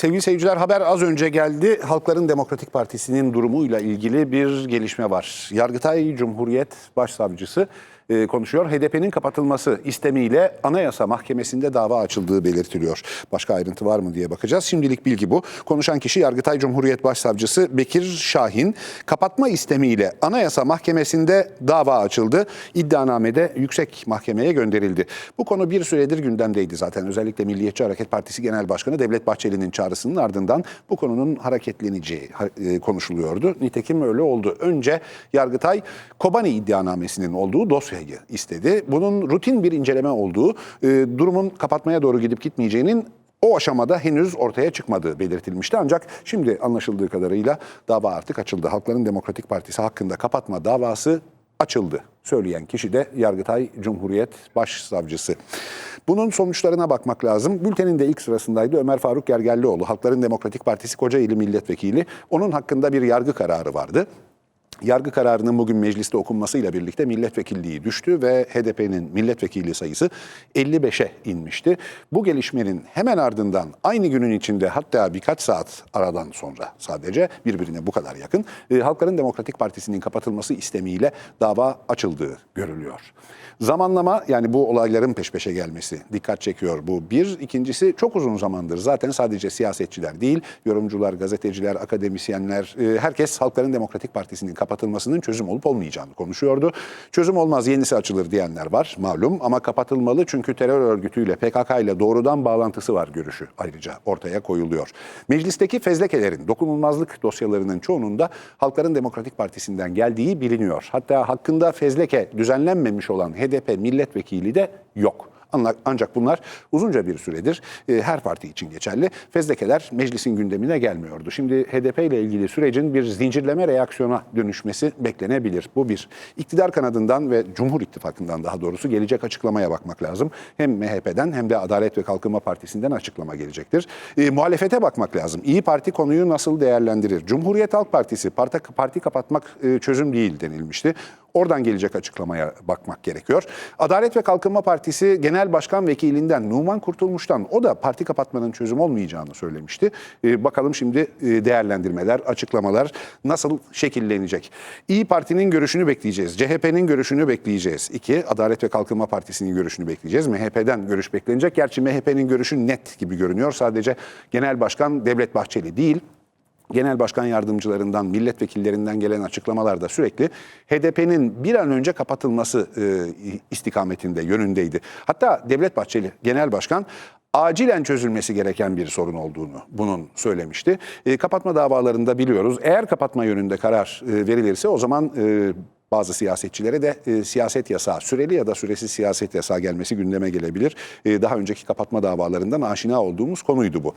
Sevgili seyirciler haber az önce geldi. Halkların Demokratik Partisi'nin durumuyla ilgili bir gelişme var. Yargıtay Cumhuriyet Başsavcısı e, konuşuyor. HDP'nin kapatılması istemiyle Anayasa Mahkemesi'nde dava açıldığı belirtiliyor. Başka ayrıntı var mı diye bakacağız. Şimdilik bilgi bu. Konuşan kişi Yargıtay Cumhuriyet Başsavcısı Bekir Şahin. Kapatma istemiyle Anayasa Mahkemesi'nde dava açıldı. İddianamede yüksek mahkemeye gönderildi. Bu konu bir süredir gündemdeydi zaten. Özellikle Milliyetçi Hareket Partisi Genel Başkanı Devlet Bahçeli'nin çağrısının ardından bu konunun hareketleneceği e, konuşuluyordu. Nitekim öyle oldu. Önce Yargıtay Kobani iddianamesinin olduğu dosyayı istedi. Bunun rutin bir inceleme olduğu, e, durumun kapatmaya doğru gidip gitmeyeceğinin o aşamada henüz ortaya çıkmadığı belirtilmişti. Ancak şimdi anlaşıldığı kadarıyla dava artık açıldı. Halkların Demokratik Partisi hakkında kapatma davası açıldı. Söyleyen kişi de Yargıtay Cumhuriyet Başsavcısı. Bunun sonuçlarına bakmak lazım. Bültenin de ilk sırasındaydı Ömer Faruk Gergerlioğlu, Halkların Demokratik Partisi Kocaeli Milletvekili. Onun hakkında bir yargı kararı vardı. Yargı kararının bugün mecliste okunmasıyla birlikte milletvekilliği düştü ve HDP'nin milletvekili sayısı 55'e inmişti. Bu gelişmenin hemen ardından aynı günün içinde hatta birkaç saat aradan sonra sadece birbirine bu kadar yakın e, Halkların Demokratik Partisi'nin kapatılması istemiyle dava açıldığı görülüyor. Zamanlama yani bu olayların peş peşe gelmesi dikkat çekiyor bu. Bir, ikincisi çok uzun zamandır zaten sadece siyasetçiler değil, yorumcular, gazeteciler, akademisyenler, e, herkes Halkların Demokratik Partisi'nin kapatılmasının çözüm olup olmayacağını konuşuyordu. Çözüm olmaz yenisi açılır diyenler var malum ama kapatılmalı çünkü terör örgütüyle PKK ile doğrudan bağlantısı var görüşü ayrıca ortaya koyuluyor. Meclisteki fezlekelerin dokunulmazlık dosyalarının çoğunun da Halkların Demokratik Partisi'nden geldiği biliniyor. Hatta hakkında fezleke düzenlenmemiş olan HDP milletvekili de yok. Ancak bunlar uzunca bir süredir e, her parti için geçerli. Fezlekeler meclisin gündemine gelmiyordu. Şimdi HDP ile ilgili sürecin bir zincirleme reaksiyona dönüşmesi beklenebilir. Bu bir. İktidar kanadından ve Cumhur İttifakı'ndan daha doğrusu gelecek açıklamaya bakmak lazım. Hem MHP'den hem de Adalet ve Kalkınma Partisi'nden açıklama gelecektir. E, muhalefete bakmak lazım. İyi Parti konuyu nasıl değerlendirir? Cumhuriyet Halk Partisi parti, kapatmak e, çözüm değil denilmişti. Oradan gelecek açıklamaya bakmak gerekiyor. Adalet ve Kalkınma Partisi Genel Başkan Vekilinden Numan Kurtulmuş'tan o da parti kapatmanın çözüm olmayacağını söylemişti. Ee, bakalım şimdi e, değerlendirmeler, açıklamalar nasıl şekillenecek? İyi Parti'nin görüşünü bekleyeceğiz. CHP'nin görüşünü bekleyeceğiz. İki, Adalet ve Kalkınma Partisi'nin görüşünü bekleyeceğiz. MHP'den görüş beklenecek. Gerçi MHP'nin görüşü net gibi görünüyor. Sadece Genel Başkan Devlet Bahçeli değil, genel başkan yardımcılarından, milletvekillerinden gelen açıklamalarda sürekli HDP'nin bir an önce kapatılması e, istikametinde, yönündeydi. Hatta Devlet Bahçeli genel başkan acilen çözülmesi gereken bir sorun olduğunu bunun söylemişti. E, kapatma davalarında biliyoruz eğer kapatma yönünde karar e, verilirse o zaman e, bazı siyasetçilere de e, siyaset yasağı, süreli ya da süresiz siyaset yasağı gelmesi gündeme gelebilir. E, daha önceki kapatma davalarından aşina olduğumuz konuydu bu.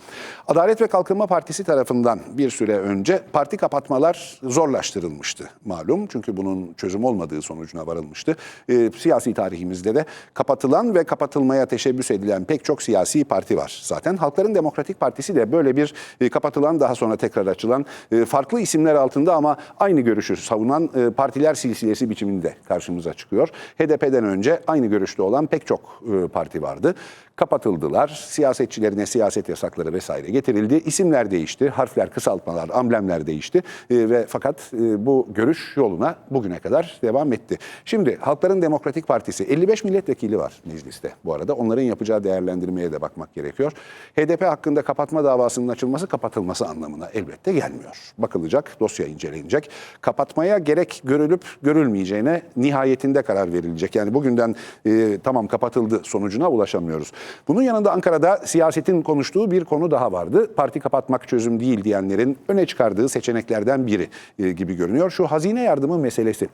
Adalet ve Kalkınma Partisi tarafından bir süre önce parti kapatmalar zorlaştırılmıştı malum. Çünkü bunun çözüm olmadığı sonucuna varılmıştı. E, siyasi tarihimizde de kapatılan ve kapatılmaya teşebbüs edilen pek çok siyasi parti var zaten. Halkların Demokratik Partisi de böyle bir e, kapatılan daha sonra tekrar açılan e, farklı isimler altında ama aynı görüşü savunan e, partiler silsilesi silsilesi biçiminde karşımıza çıkıyor. HDP'den önce aynı görüşte olan pek çok e, parti vardı. Kapatıldılar. Siyasetçilerine siyaset yasakları vesaire getirildi. İsimler değişti, harfler, kısaltmalar, amblemler değişti e, ve fakat e, bu görüş yoluna bugüne kadar devam etti. Şimdi Halkların Demokratik Partisi 55 milletvekili var mecliste bu arada. Onların yapacağı değerlendirmeye de bakmak gerekiyor. HDP hakkında kapatma davasının açılması kapatılması anlamına elbette gelmiyor. Bakılacak, dosya incelenecek. Kapatmaya gerek görülüp görülmeyeceğine nihayetinde karar verilecek. Yani bugünden e, tamam kapatıldı sonucuna ulaşamıyoruz. Bunun yanında Ankara'da siyasetin konuştuğu bir konu daha vardı. Parti kapatmak çözüm değil diyenlerin öne çıkardığı seçeneklerden biri e, gibi görünüyor. Şu hazine yardımı meselesi.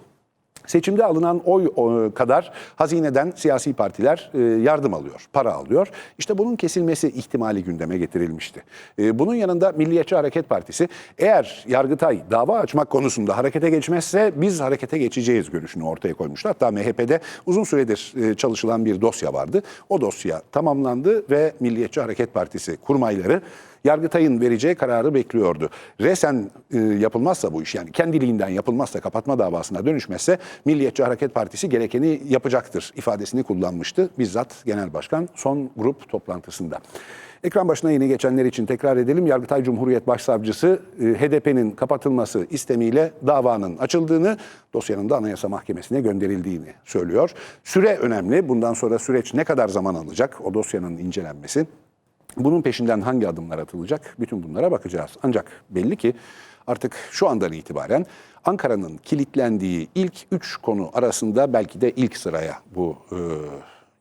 Seçimde alınan oy kadar hazineden siyasi partiler e, yardım alıyor, para alıyor. İşte bunun kesilmesi ihtimali gündeme getirilmişti. E, bunun yanında Milliyetçi Hareket Partisi eğer Yargıtay dava açmak konusunda harekete geçmezse biz harekete geçeceğiz görüşünü ortaya koymuştu. Hatta MHP'de uzun süredir e, çalışılan bir dosya vardı. O dosya tamamlandı ve Milliyetçi Hareket Partisi kurmayları Yargıtay'ın vereceği kararı bekliyordu. Resen e, yapılmazsa bu iş yani kendiliğinden yapılmazsa kapatma davasına dönüşmezse Milliyetçi Hareket Partisi gerekeni yapacaktır ifadesini kullanmıştı bizzat Genel Başkan son grup toplantısında. Ekran başına yeni geçenler için tekrar edelim. Yargıtay Cumhuriyet Başsavcısı e, HDP'nin kapatılması istemiyle davanın açıldığını, dosyanın da Anayasa Mahkemesi'ne gönderildiğini söylüyor. Süre önemli. Bundan sonra süreç ne kadar zaman alacak o dosyanın incelenmesi? Bunun peşinden hangi adımlar atılacak? Bütün bunlara bakacağız. Ancak belli ki artık şu andan itibaren Ankara'nın kilitlendiği ilk üç konu arasında belki de ilk sıraya bu e,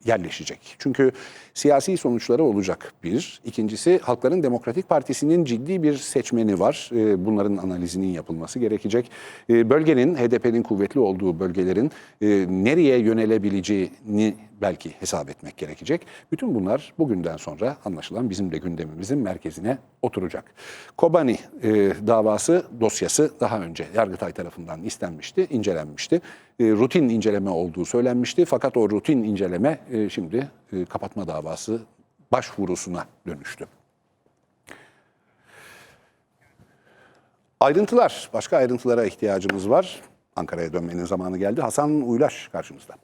yerleşecek. Çünkü siyasi sonuçları olacak bir. İkincisi Halkların Demokratik Partisi'nin ciddi bir seçmeni var. E, bunların analizinin yapılması gerekecek. E, bölgenin, HDP'nin kuvvetli olduğu bölgelerin e, nereye yönelebileceğini belki hesap etmek gerekecek. Bütün bunlar bugünden sonra anlaşılan bizim de gündemimizin merkezine oturacak. Kobani e, davası dosyası daha önce Yargıtay tarafından istenmişti, incelenmişti. E, rutin inceleme olduğu söylenmişti fakat o rutin inceleme e, şimdi e, kapatma davası başvurusuna dönüştü. Ayrıntılar, başka ayrıntılara ihtiyacımız var. Ankara'ya dönmenin zamanı geldi. Hasan Uylaş karşımızda.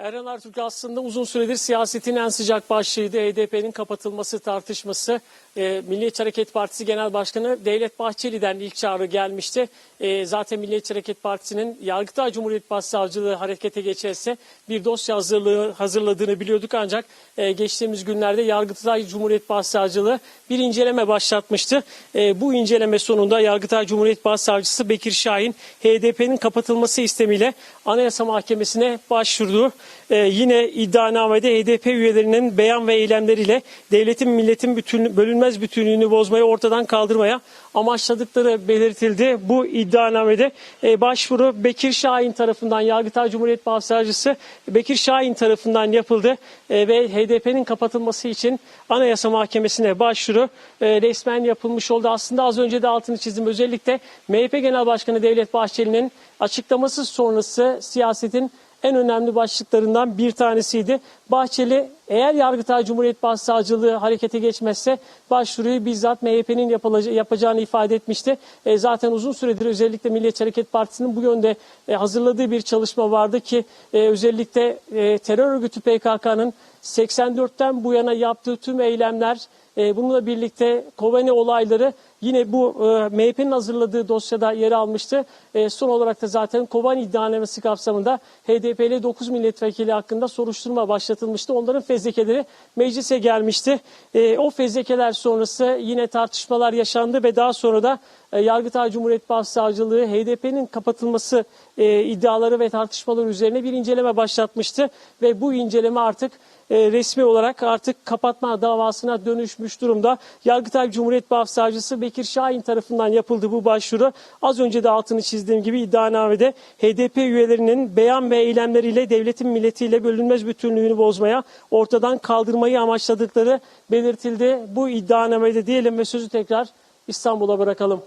Erhan Artuk aslında uzun süredir siyasetin en sıcak başlığıydı. HDP'nin kapatılması tartışması. E, Milliyetçi Hareket Partisi Genel Başkanı Devlet Bahçeli'den ilk çağrı gelmişti. E, zaten Milliyetçi Hareket Partisi'nin Yargıtay Cumhuriyet Başsavcılığı harekete geçerse bir dosya hazırlığı hazırladığını biliyorduk ancak e, geçtiğimiz günlerde Yargıtay Cumhuriyet Başsavcılığı bir inceleme başlatmıştı. E, bu inceleme sonunda Yargıtay Cumhuriyet Başsavcısı Bekir Şahin HDP'nin kapatılması istemiyle Anayasa Mahkemesi'ne başvurdu. Ee, yine iddianamede HDP üyelerinin beyan ve eylemleriyle devletin milletin bütün, bölünmez bütünlüğünü bozmaya ortadan kaldırmaya amaçladıkları belirtildi. Bu iddianamede e, başvuru Bekir Şahin tarafından Yargıtay Cumhuriyet Başsavcısı Bekir Şahin tarafından yapıldı E, ve HDP'nin kapatılması için Anayasa Mahkemesi'ne başvuru e, resmen yapılmış oldu. Aslında az önce de altını çizdim. Özellikle MHP Genel Başkanı Devlet Bahçeli'nin açıklaması sonrası siyasetin en önemli başlıklarından bir tanesiydi. Bahçeli eğer Yargıtay Cumhuriyet Başsavcılığı harekete geçmezse başvuruyu bizzat MHP'nin yapacağını ifade etmişti. E, zaten uzun süredir özellikle Milliyetçi Hareket Partisi'nin bu yönde e, hazırladığı bir çalışma vardı ki e, özellikle e, terör örgütü PKK'nın 84'ten bu yana yaptığı tüm eylemler e, bununla birlikte Kobani olayları yine bu e, MHP'nin hazırladığı dosyada yer almıştı. E, son olarak da zaten Kobani iddianamesi kapsamında HDP'li 9 milletvekili hakkında soruşturma başlatılmıştı. Onların fezlekeleri meclise gelmişti. E, o fezlekeler sonrası yine tartışmalar yaşandı ve daha sonra da e, Yargıtay Cumhuriyet Başsavcılığı HDP'nin kapatılması e, iddiaları ve tartışmaları üzerine bir inceleme başlatmıştı ve bu inceleme artık e, resmi olarak artık kapatma davasına dönüşmüş durumda. Yargıtay Cumhuriyet Başsavcısı Bekir Şahin tarafından yapıldı bu başvuru. Az önce de altını çizdiğim gibi iddianamede HDP üyelerinin beyan ve eylemleriyle devletin milletiyle bölünmez bütünlüğünü bozmaya, ortadan kaldırmayı amaçladıkları belirtildi. Bu iddianamede diyelim ve sözü tekrar İstanbul'a bırakalım.